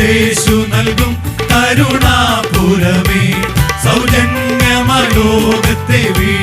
യേശു നൽകും കരുണാപുരമേ. സൗജന്യമലോകത്തെ വീ